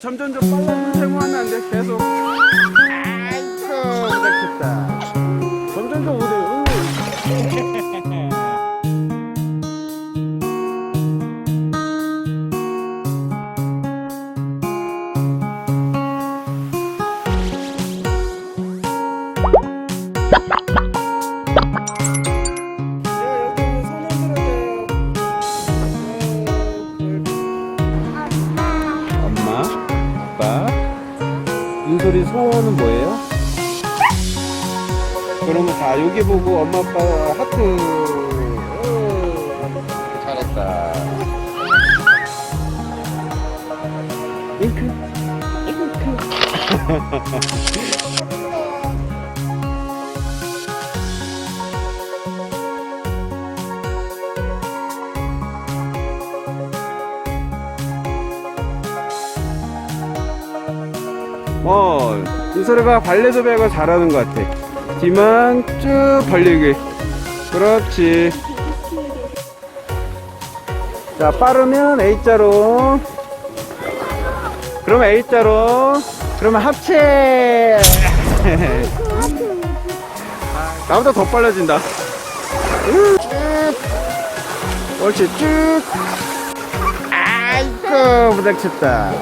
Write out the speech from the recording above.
점점 좀 빨라지는 세모하면 안 돼. 계속. 아이고, 부닥쳤다. 점점 더 오래. 엄 윤솔이 소원은 뭐예요? 그러면 자 여기 보고 엄마 아빠 하트. 오, 잘했다. 잉크, 잉크. 어, 윤솔이가 발레도 배가 잘하는 것 같아. 뒤만 쭉 벌리기. 그렇지. 자, 빠르면 A자로. 그러면 A자로. 그러면 합체. 나보다 더 빨라진다. 쭉. 옳지, 쭉. 아이고, 부닥쳤다.